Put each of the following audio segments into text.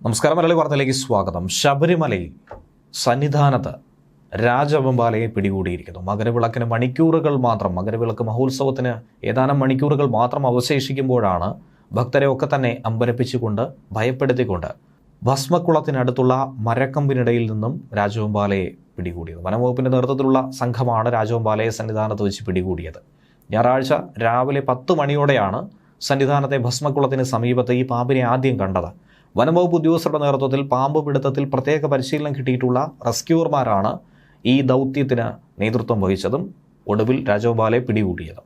നമസ്കാരം മലയാളി വാർത്തയിലേക്ക് സ്വാഗതം. ശബരിമലയിൽ സന്നിധാനത്ത് രാജവെമ്പാലയെ പിടികൂടിയിരിക്കുന്നു. മകരവിളക്കിന് മണിക്കൂറുകൾ മാത്രം മകരവിളക്ക് മഹോത്സവത്തിന് ഏതാനും മണിക്കൂറുകൾ മാത്രം അവശേഷിക്കുമ്പോഴാണ് ഭക്തരെ ഒക്കെ തന്നെ അമ്പരപ്പിച്ചുകൊണ്ട് ഭയപ്പെടുത്തിക്കൊണ്ട് ഭസ്മക്കുളത്തിനടുത്തുള്ള മരക്കമ്പിനിടയിൽ നിന്നും രാജവെമ്പാലയെ പിടികൂടിയത്. വനംവകുപ്പിന്റെ നേതൃത്വത്തിലുള്ള സംഘമാണ് രാജവെമ്പാലയെ സന്നിധാനത്ത് വെച്ച് പിടികൂടിയത്. ഞായറാഴ്ച രാവിലെ പത്ത് മണിയോടെയാണ് സന്നിധാനത്തെ ഭസ്മക്കുളത്തിന് സമീപത്ത് ഈ പാമ്പിനെ ആദ്യം കണ്ടത്. വനംവകുപ്പ് ഉദ്യോഗസ്ഥരുടെ നേതൃത്വത്തിൽ പാമ്പ് പിടുത്തത്തിൽ പ്രത്യേക പരിശീലനം കിട്ടിയിട്ടുള്ള റെസ്ക്യൂവർമാരാണ് ഈ ദൗത്യത്തിന് നേതൃത്വം വഹിച്ചതും ഒടുവിൽ രാജഗോപാലെ പിടികൂടിയതും.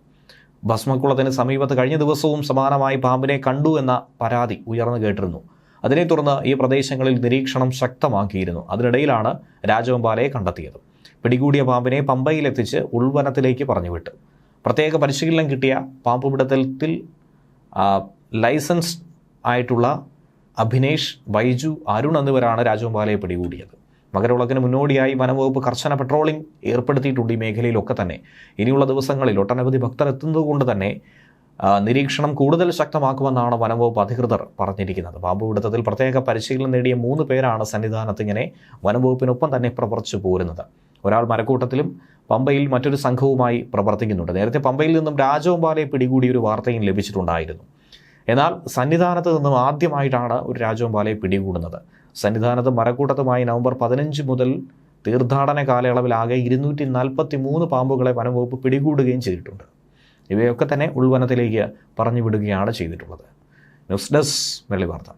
ഭസ്മക്കുളത്തിന് സമീപത്ത് കഴിഞ്ഞ ദിവസവും സമാനമായി പാമ്പിനെ കണ്ടു എന്ന പരാതി ഉയർന്നു കേട്ടിരുന്നു. അതിനെ തുടർന്ന് ഈ പ്രദേശങ്ങളിൽ നിരീക്ഷണം ശക്തമാക്കിയിരുന്നു. അതിനിടയിലാണ് രാജവമ്പാലയെ കണ്ടെത്തിയത്. പിടികൂടിയ പാമ്പിനെ പമ്പയിലെത്തിച്ച് ഉൾവനത്തിലേക്ക് പറഞ്ഞുവിട്ടു. പ്രത്യേക പരിശീലനം കിട്ടിയ പാമ്പ് പിടുത്തത്തിൽ ലൈസൻസ് ആയിട്ടുള്ള അഭിനേഷ് ബൈജു അരുൺ എന്നിവരാണ് രാജഗോപാലയെ പിടികൂടിയത്. മകരവിളക്കിന് മുന്നോടിയായി വനംവകുപ്പ് കർശന പെട്രോളിംഗ് ഏർപ്പെടുത്തിയിട്ടുണ്ട് ഈ മേഖലയിലൊക്കെ തന്നെ. ഇനിയുള്ള ദിവസങ്ങളിൽ ഒട്ടനവധി ഭക്തർ എത്തുന്നതുകൊണ്ട് തന്നെ നിരീക്ഷണം കൂടുതൽ ശക്തമാക്കുമെന്നാണ് വനംവകുപ്പ് അധികൃതർ പറഞ്ഞിരിക്കുന്നത്. ബാബു പിടുത്തത്തിൽ പ്രത്യേക പരിശീലനം നേടിയ മൂന്ന് പേരാണ് സന്നിധാനത്ത് ഇങ്ങനെ വനംവകുപ്പിനൊപ്പം തന്നെ പ്രവർത്തിച്ചു പോരുന്നത്. ഒരാൾ മരക്കൂട്ടത്തിലും പമ്പയിൽ മറ്റൊരു സംഘവുമായി പ്രവർത്തിക്കുന്നുണ്ട്. നേരത്തെ പമ്പയിൽ നിന്നും രാജവമ്പാലയെ പിടികൂടിയ ഒരു വാർത്തയും ലഭിച്ചിട്ടുണ്ടായിരുന്നു. എന്നാൽ സന്നിധാനത്ത് നിന്നും ആദ്യമായിട്ടാണ് ഒരു രാജവമ്പാലയെ പിടികൂടുന്നത്. സന്നിധാനത്ത് മരക്കൂട്ടത്തുമായി നവംബർ പതിനഞ്ച് മുതൽ തീർത്ഥാടന കാലയളവിലാകെ ഇരുന്നൂറ്റി നാൽപ്പത്തി മൂന്ന് പാമ്പുകളെ വനംവകുപ്പ് പിടികൂടുകയും ചെയ്തിട്ടുണ്ട്. ഇവയൊക്കെ തന്നെ ഉൾവനത്തിലേക്ക് പറഞ്ഞു വിടുകയാണ് ചെയ്തിട്ടുള്ളത്. ന്യൂസ് ഡെസ്ക് വെള്ളി വാർത്ത